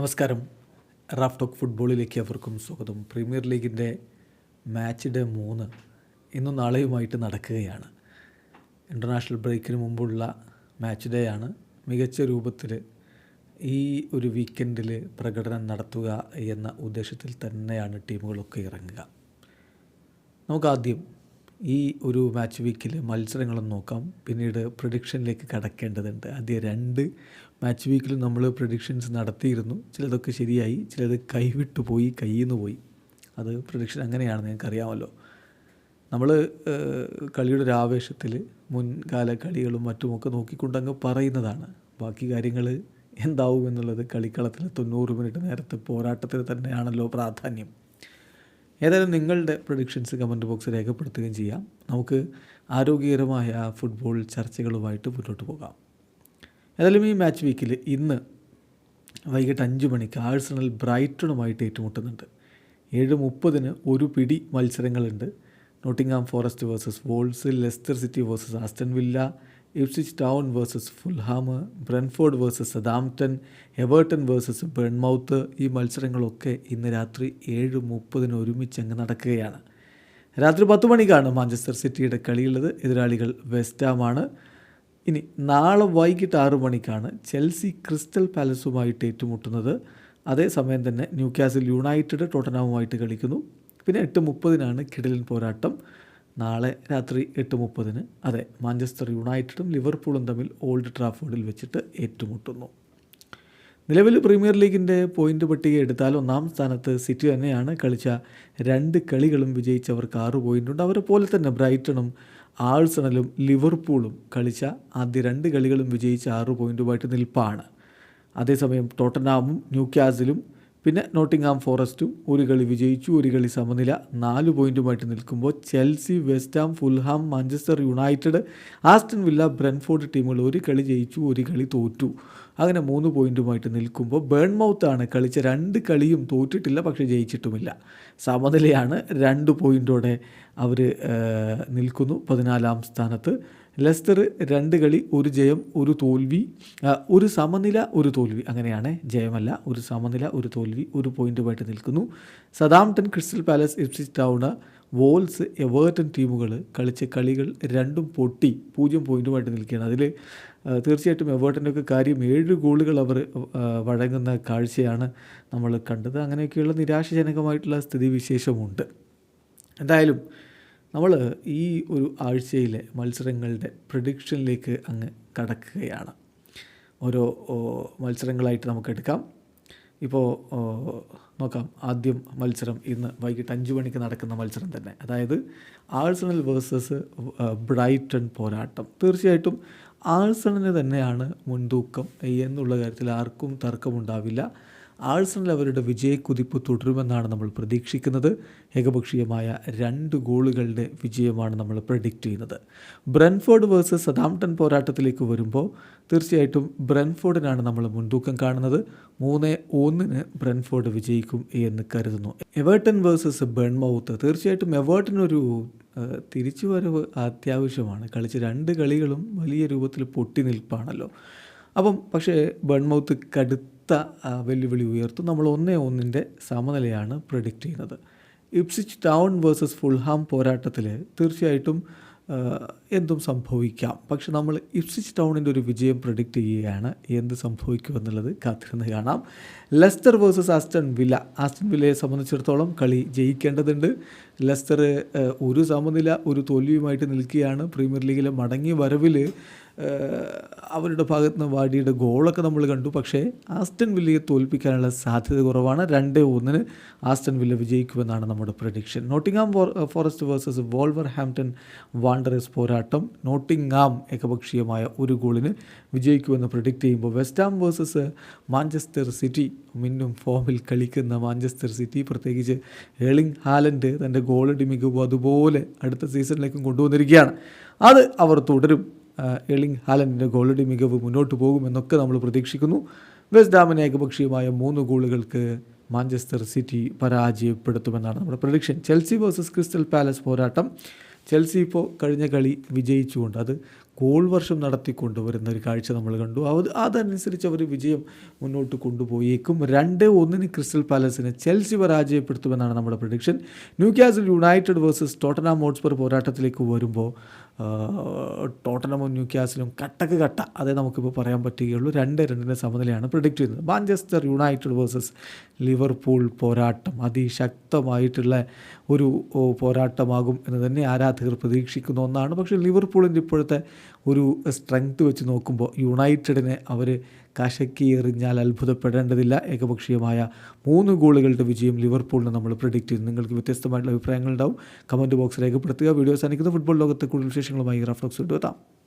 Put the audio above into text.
നമസ്കാരം. Raf talk ഫുട്ബോളിലേക്ക് അവർക്കും സ്വാഗതം. പ്രീമിയർ ലീഗിന്റെ മാച്ച് ഡേ മൂന്ന് ഇന്നും നാളെയുമായിട്ട് നടക്കുകയാണ്. ഇന്റർനാഷണൽ ബ്രേക്കിന് മുമ്പുള്ള മാച്ച് ഡേ ആണ്. മികച്ച രൂപത്തിൽ ഈ ഒരു വീക്കെൻഡിൽ പ്രകടനം നടത്തുക എന്ന ഉദ്ദേശത്തിൽ തന്നെയാണ് ടീമുകളൊക്കെ ഇറങ്ങുക. നമുക്കാദ്യം ഈ ഒരു മാച്ച് വീക്കിൽ മത്സരങ്ങളും നോക്കാം. പിന്നീട് പ്രഡിക്ഷനിലേക്ക് കടക്കേണ്ടതുണ്ട്. ആദ്യ രണ്ട് മാച്ച് വീക്കിൽ നമ്മൾ പ്രഡിക്ഷൻസ് നടത്തിയിരുന്നു. ചിലതൊക്കെ ശരിയായി ചിലത് കൈവിട്ടു പോയി കയ്യിൽ നിന്ന് പോയി. അത് പ്രഡിക്ഷൻ അങ്ങനെയാണ് നിങ്ങൾക്ക് അറിയാമല്ലോ നമ്മൾ കളിയുടെ ഒരു ആവേശത്തിൽ മുൻകാല കളികളും മറ്റുമൊക്കെ നോക്കിക്കൊണ്ടങ്ങ് പറയുന്നതാണ്. ബാക്കി കാര്യങ്ങൾ എന്താവും എന്നുള്ളത് കളിക്കളത്തിൽ തൊണ്ണൂറ് മിനിറ്റ് നേരത്തെ പോരാട്ടത്തിന് തന്നെയാണല്ലോ പ്രാധാന്യം. ഏതായാലും നിങ്ങളുടെ പ്രൊഡിക്ഷൻസ് കമന്റ് ബോക്സിൽ രേഖപ്പെടുത്തുകയും ചെയ്യാം. നമുക്ക് ആരോഗ്യകരമായ ഫുട്ബോൾ ചർച്ചകളുമായിട്ട് മുന്നോട്ട് പോകാം. ഏതായാലും ഈ മാച്ച് വീക്കിൽ ഇന്ന് വൈകിട്ട് അഞ്ച് മണിക്ക് ആഴ്സണൽ ബ്രൈറ്റണുമായിട്ട് ഏറ്റുമുട്ടുന്നുണ്ട്. ഏഴ് മുപ്പതിന് ഒരു പിടി മത്സരങ്ങളുണ്ട്. Nottingham Forest versus Wolves Leicester City versus Aston Villa Ipswich Town versus Fulham Brentford versus Southampton Everton versus Bournemouth ഈ മത്സരങ്ങളൊക്കെ ഇന്ന് രാത്രി ഏഴ് മുപ്പതിന് ഒരുമിച്ച് അങ്ങ് നടക്കുകയാണ്. രാത്രി പത്ത് മണിക്കാണ് മാഞ്ചസ്റ്റർ സിറ്റിയുടെ കളിയുള്ളത്. എതിരാളികൾ വെസ്റ്റാമാണ് ഇനി നാളെ വൈകിട്ട് ആറു മണിക്കാണ് ചെൽസി ക്രിസ്റ്റൽ പാലസുമായിട്ട് ഏറ്റുമുട്ടുന്നത്. അതേസമയം തന്നെ ന്യൂ കാസിൽ യുണൈറ്റഡ് ടോട്ടനാമുമായിട്ട് കളിക്കുന്നു. പിന്നെ എട്ട് മുപ്പതിനാണ് കിടലിൻ പോരാട്ടം. നാളെ രാത്രി എട്ട് മുപ്പതിന് അതെ മാഞ്ചസ്റ്റർ യുണൈറ്റഡും ലിവർപൂളും തമ്മിൽ ഓൾഡ് ട്രാഫോർഡിൽ വെച്ചിട്ട് ഏറ്റുമുട്ടുന്നു. നിലവിൽ പ്രീമിയർ ലീഗിന്റെ പോയിന്റ് പട്ടിക എടുത്താൽ ഒന്നാം സ്ഥാനത്ത് സിറ്റി തന്നെയാണ്. കളിച്ച രണ്ട് കളികളും വിജയിച്ചവർക്ക് ആറ് പോയിന്റുണ്ട് അവരെ പോലെ തന്നെ ബ്രൈറ്റണും ആഴ്സണലും ലിവർപൂളും കളിച്ച ആദ്യ രണ്ട് കളികളും വിജയിച്ച ആറ് പോയിന്റുമായിട്ട് നിൽപ്പാണ്. അതേസമയം ടോട്ടനാമും ന്യൂ കാസിലും പിന്നെ നോട്ടിംഗ്ഹാം ഫോറസ്റ്റും ഒരു കളി വിജയിച്ചു ഒരു കളി സമനില. നാല് പോയിന്റുമായിട്ട് നിൽക്കുമ്പോൾ Chelsea West Ham Fulham Manchester United Aston Villa Brentford ടീമുകൾ ഒരു കളി ജയിച്ചു ഒരു കളി തോറ്റു. അങ്ങനെ മൂന്ന് പോയിന്റുമായിട്ട് നിൽക്കുമ്പോൾ ബേൺമൗത്താണ് കളിച്ച രണ്ട് കളിയും തോറ്റിട്ടില്ല പക്ഷേ ജയിച്ചിട്ടുമില്ല. സമനിലയാണ് രണ്ട് പോയിന്റോടെ അവർ നിൽക്കുന്നു പതിനാലാം സ്ഥാനത്ത്. ലെസ്റ്റർ രണ്ട് കളി ഒരു ജയം ഒരു തോൽവി. ഒരു സമനില ഒരു തോൽവി. അങ്ങനെയാണ് ജയമല്ല ഒരു സമനില ഒരു തോൽവി ഒരു പോയിന്റുമായിട്ട് നിൽക്കുന്നു. Southampton Crystal Palace Ipswich Town Wolves Everton ടീമുകൾ കളിച്ച കളികൾ രണ്ടും പൊട്ടി പൂജ്യം പോയിന്റുമായിട്ട് നിൽക്കുകയാണ്. അതിൽ തീർച്ചയായിട്ടും എവേർട്ടന്റെ ഒക്കെ കാര്യം ഏഴ് ഗോളുകൾ അവർ വഴങ്ങുന്ന കാഴ്ചയാണ് നമ്മൾ കണ്ടത്. അങ്ങനെയൊക്കെയുള്ള നിരാശജനകമായിട്ടുള്ള സ്ഥിതിവിശേഷമുണ്ട്. എന്തായാലും നമ്മൾ ഈ ഒരു ആഴ്ചയിലെ മത്സരങ്ങളുടെ പ്രഡിക്ഷനിലേക്ക് അങ്ങ് കടക്കുകയാണ്. ഓരോ മത്സരങ്ങളായിട്ട് നമുക്ക് എടുക്കാം ഇപ്പോൾ നോക്കാം. ആദ്യം മത്സരം ഇന്ന് വൈകിട്ട് അഞ്ച് മണിക്ക് നടക്കുന്ന മത്സരം തന്നെ. അതായത് ആഴ്സണൽ വേഴ്സസ് ബ്രൈറ്റൺ പോരാട്ടം. തീർച്ചയായിട്ടും ആഴ്സണലിന് തന്നെയാണ് മുൻതൂക്കം. എന്നുള്ള കാര്യത്തിൽ ആർക്കും തർക്കമുണ്ടാവില്ല. ആഴ്സണൽ അവരുടെ വിജയക്കുതിപ്പ് തുടരുമെന്നാണ് നമ്മൾ പ്രതീക്ഷിക്കുന്നത്. ഏകപക്ഷീയമായ രണ്ട് ഗോളുകളുടെ വിജയമാണ് നമ്മൾ പ്രഡിക്റ്റ് ചെയ്യുന്നത്. ബ്രൻഫോർഡ് വേഴ്സസ് സദാംടൺ പോരാട്ടത്തിലേക്ക് വരുമ്പോൾ തീർച്ചയായിട്ടും ബ്രൻഫോർഡിനാണ് നമ്മൾ മുൻതൂക്കം കാണുന്നത്. മൂന്ന് ഒന്നിന് ബ്രൻഫോർഡ് വിജയിക്കും എന്ന് കരുതുന്നു. എവേർട്ടൺ വേഴ്സസ് ബെൺമൗത്ത് തീർച്ചയായിട്ടും എവേർട്ടനൊരു തിരിച്ചു വരവ് അത്യാവശ്യമാണ്. കളിച്ച രണ്ട് കളികളും വലിയ രൂപത്തിൽ പൊട്ടി നിൽപ്പാണല്ലോ അപ്പം പക്ഷേ ബൺമൗത്ത് കടുത്ത ആ, വെല്ലുവിളി ഉയർത്തും. നമ്മൾ ഒന്നേ ഒന്നിന്റെ സമനിലയാണ് പ്രഡിക്റ്റ് ചെയ്യുന്നത്. ഇപ്സിച്ച് ടൗൺ വേഴ്സസ് ഫുൾഹാം പോരാട്ടത്തിൽ തീർച്ചയായിട്ടും എന്തും സംഭവിക്കാം. പക്ഷെ നമ്മൾ ഇപ്സിച്ച് ടൗണിന്റെ ഒരു വിജയം പ്രഡിക്റ്റ് ചെയ്യുകയാണ്. എന്ത് സംഭവിക്കുമെന്നുള്ളത് കാത്തിരുന്ന് കാണാം. Leicester versus Aston Villa Aston വില്ലയെ സംബന്ധിച്ചിടത്തോളം കളി ജയിക്കേണ്ടതുണ്ട്. ലെസ്റ്റർ ഒരു സമനില ഒരു തോൽവിയുമായിട്ട് നിൽക്കുകയാണ്. പ്രീമിയർ ലീഗിലെ മടങ്ങിയ വരവിൽ അവരുടെ ഭാഗത്ത് നിന്ന് വാടിയുടെ ഗോളൊക്കെ നമ്മൾ കണ്ടു. പക്ഷേ ആസ്റ്റൺ വില്ലയെ തോൽപ്പിക്കാനുള്ള സാധ്യത കുറവാണ്. രണ്ട് ഒന്നിന് ആസ്റ്റൺ വില്ല വിജയിക്കുമെന്നാണ് നമ്മുടെ prediction. Nottingham Forest versus Wolverhampton Wanderers പോരാട്ടം നോട്ടിംഗാം ഏകപക്ഷീയമായ ഒരു ഗോളിന് വിജയിക്കുമെന്ന് പ്രഡിക്റ്റ് ചെയ്യുമ്പോൾ West Ham versus Manchester City മിന്നും ഫോമിൽ കളിക്കുന്ന മാഞ്ചസ്റ്റർ സിറ്റി പ്രത്യേകിച്ച് ഏളിംഗ് ഹാലൻഡ് തന്റെ ഗോളടി മികവ് അതുപോലെ അടുത്ത സീസണിലേക്കും കൊണ്ടുവന്നിരിക്കുകയാണ്. അത് അവർ തുടരും. എർലിംഗ് ഹാലൻഡിന്റെ ഗോളടി മികവ് മുന്നോട്ട് പോകുമെന്നൊക്കെ നമ്മൾ പ്രതീക്ഷിക്കുന്നു. വെസ്റ്റ് ഡാമിന് ഏകപക്ഷീയമായ മൂന്ന് ഗോളുകൾക്ക് മാഞ്ചസ്റ്റർ സിറ്റി പരാജയപ്പെടുത്തുമെന്നാണ് നമ്മുടെ prediction. Chelsea versus Crystal Palace പോരാട്ടം. ചെൽസി ഇപ്പോൾ കഴിഞ്ഞ കളി വിജയിച്ചുകൊണ്ട് അത് ഗോൾ വർഷം നടത്തിക്കൊണ്ടുവരുന്ന ഒരു കാഴ്ച നമ്മൾ കണ്ടു. അത് അതനുസരിച്ച് അവർ വിജയം മുന്നോട്ട് കൊണ്ടുപോയേക്കും. രണ്ട് ഒന്നിന് ക്രിസ്റ്റൽ പാലസിനെ ചെൽസി പരാജയപ്പെടുത്തുമെന്നാണ് നമ്മുടെ prediction Newcastle United versus Tottenham Hotspur പോരാട്ടത്തിലേക്ക് വരുമ്പോൾ ടോട്ടനമും ന്യൂ ക്യാസിലും കട്ടക്ക് കട്ട. അതേ നമുക്കിപ്പോൾ പറയാൻ പറ്റുകയുള്ളൂ. രണ്ട് രണ്ടിന്റെ സമനിലയാണ് പ്രഡിക്റ്റ് ചെയ്യുന്നത്. മാഞ്ചസ്റ്റർ യുണൈറ്റഡ് വേഴ്സസ് ലിവർപൂൾ പോരാട്ടം അതിശക്തമായിട്ടുള്ള ഒരു പോരാട്ടമാകും എന്ന് തന്നെ ആരാധകർ പ്രതീക്ഷിക്കുന്ന ഒന്നാണ്. പക്ഷേ ലിവർപൂളിന്റെ ഇപ്പോഴത്തെ ഒരു സ്ട്രെങ്ത് വെച്ച് നോക്കുമ്പോൾ യുണൈറ്റഡിനെ അവർ കശക്കി എറിഞ്ഞാൽ അത്ഭുതപ്പെടേണ്ടതില്ല. ഏകപക്ഷീയമായ മൂന്ന് ഗോളുകളുടെ വിജയം ലിവർപൂളിന് നമ്മൾ പ്രഡിക്റ്റ് ചെയ്യുന്നു. നിങ്ങൾക്ക് വ്യത്യസ്തമായിട്ടുള്ള അഭിപ്രായങ്ങളുണ്ടാവും കമന്റ് ബോക്സ് രേഖപ്പെടുത്തുക. വീഡിയോ സാധിക്കുന്ന ഫുട്ബോൾ ലോകത്തെ കൂടുതൽ വിശേഷങ്ങളുമായി റഫ്ലോക്സ് കൊണ്ടുവെത്താം